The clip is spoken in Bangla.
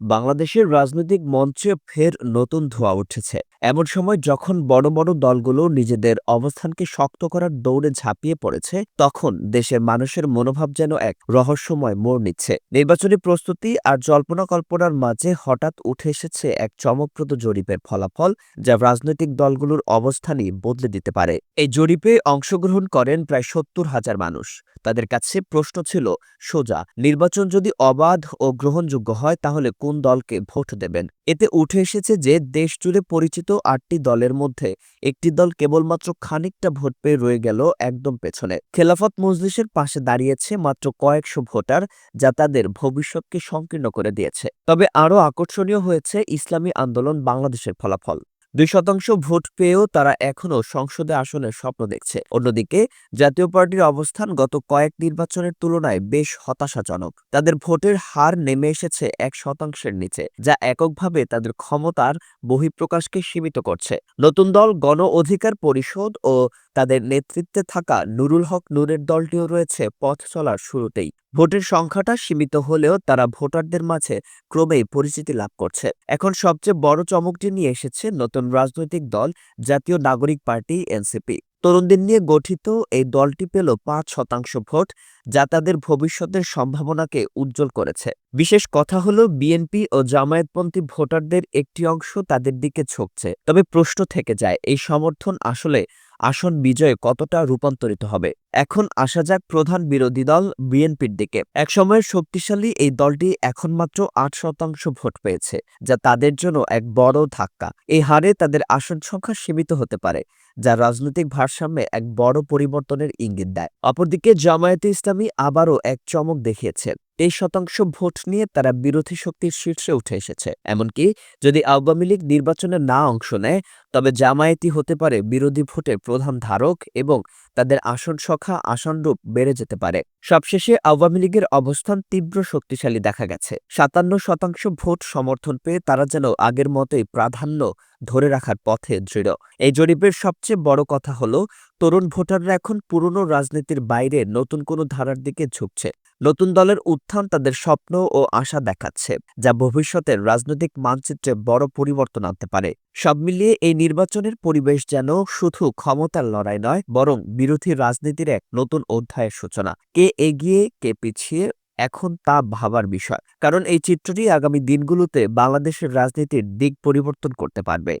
বাংলাদেশের রাজনৈতিক মঞ্চে ফের নতুন ধোঁয়া উঠেছে। এমন সময় যখন বড় বড় দলগুলো নিজেদের অবস্থানকে শক্ত করার দৌড়ে ঝাঁপিয়ে পড়েছে, তখন দেশের মানুষের মনোভাব যেন এক রহস্যময় মোড় নিচ্ছে। নির্বাচনী প্রস্তুতি আর জল্পনা কল্পনার মাঝে হঠাৎ উঠে এসেছে এক চমকপ্রদ জরিপের ফলাফল, যা রাজনৈতিক দলগুলোর অবস্থানই বদলে দিতে পারে। এই জরিপে অংশগ্রহণ করেন প্রায় সত্তর হাজার মানুষ। তাদের কাছে প্রশ্ন ছিল, সোজা, নির্বাচন যদি অবাধ ও গ্রহণযোগ্য হয়, তাহলে কোন দলকে ভোট দেবেন? এতে উঠে এসেছে যে, দেশ জুড়ে পরিচিত আটটি দলের মধ্যে একটি দল কেবলমাত্র খানিকটা ভোট পেয়ে রয়ে গেল একদম পেছনে। খেলাফত মজলিসের পাশে দাঁড়িয়েছে মাত্র কয়েকশো ভোটার, যা তাদের ভবিষ্যৎকে সংকীর্ণ করে দিয়েছে। তবে আরও আকর্ষণীয় হয়েছে ইসলামী আন্দোলন বাংলাদেশের ফলাফল। দুই শতাংশ ভোট পেয়েও তারা এখনও সংসদে আসনের স্বপ্ন দেখছে। অন্যদিকে, জাতীয় পার্টির অবস্থান গত কয়েক নির্বাচনের তুলনায় বেশ হতাশাজনক। তাদের ভোটের হার নেমে এসেছে এক শতাংশের নিচে, যা এককভাবে তাদের ক্ষমতার বহিঃপ্রকাশকে সীমিত করছে। নতুন দল গণ অধিকার পরিষদ ও তাদের নেতৃত্বে থাকা নুরুল হক নূরের দলটিও রয়েছে পথ চলার শুরুতেই। ভোটের সংখ্যাটা সীমিত হলেও তারা ভোটারদের মাঝে ক্রমেই পরিচিতি লাভ করছে। এখন সবচেয়ে বড় চমকটি নিয়ে এসেছে নতুন রাজনৈতিক দল, জাতীয় নাগরিক পার্টি, এনসিপি। তরুণদের নিয়ে গঠিত এই দলটি পেল পাঁচ শতাংশ ভোট, যা তাদের ভবিষ্যতের সম্ভাবনাকে উজ্জ্বল করেছে। বিশেষ কথা হলো, বিএনপি ও জামায়াতপন্থী ভোটারদের একটি অংশ তাদের দিকে ঝুঁকছে। তবে প্রশ্ন থেকে যায়, এই সমর্থন আসলে আসন বিজয়ে কতটা রূপান্তরিত হবে? এখন আসা যাক প্রধান বিরোধী দল বিএনপির দিকে। একসময়ের শক্তিশালী এই দলটি এখন মাত্র আট শতাংশ ভোট পেয়েছে, যা তাদের জন্য এক বড় ধাক্কা। এই হারে তাদের আসন সংখ্যা সীমিত হতে পারে, যা রাজনৈতিক ভারসাম্যে এক বড় পরিবর্তনের ইঙ্গিত দেয়। অপরদিকে জামায়াতে ইসলামী আবারও এক চমক দেখিয়েছে। তেইশ শতাংশ ভোট নিয়ে তারা বিরোধী শক্তির শীর্ষে উঠে এসেছে। এমনকি যদি আওয়ামী লীগ নির্বাচনে না অংশ নেয় তবে জামায়াতি হতে পারে বিরোধী ভোটের প্রধান ধারক এবং তাদের আসন সংখ্যা আসনরূপ বেড়ে যেতে পারে। সবশেষে আওয়ামী লীগের অবস্থান তীব্র শক্তিশালী দেখা গেছে। সাতান্ন শতাংশ ভোট সমর্থন পেয়ে তারা যেন আগের মতোই প্রাধান্য ধরে রাখার পথে দৃঢ়। এই জরিপের সবচেয়ে বড় কথা হলো, তরুণ ভোটাররা এখন পুরনো রাজনীতির বাইরে নতুন কোনো ধারার দিকে ঝুঁকছে। নতুন দলের উত্থান তাদের স্বপ্ন ও আশা দেখাচ্ছে, যা ভবিষ্যতের রাজনৈতিক মানচিত্রে বড় পরিবর্তন আনতে পারে। সব মিলিয়ে এই নির্বাচনের পরিবেশ যেন শুধু ক্ষমতার লড়াই নয়, বরং বিরোধী রাজনীতির এক নতুন অধ্যায়ের সূচনা। কে এগিয়ে, কে পিছিয়ে, এখন তা ভাবার বিষয়। কারণ এই চিত্রটি আগামী দিনগুলোতে বাংলাদেশের রাজনীতির দিক পরিবর্তন করতে পারবে।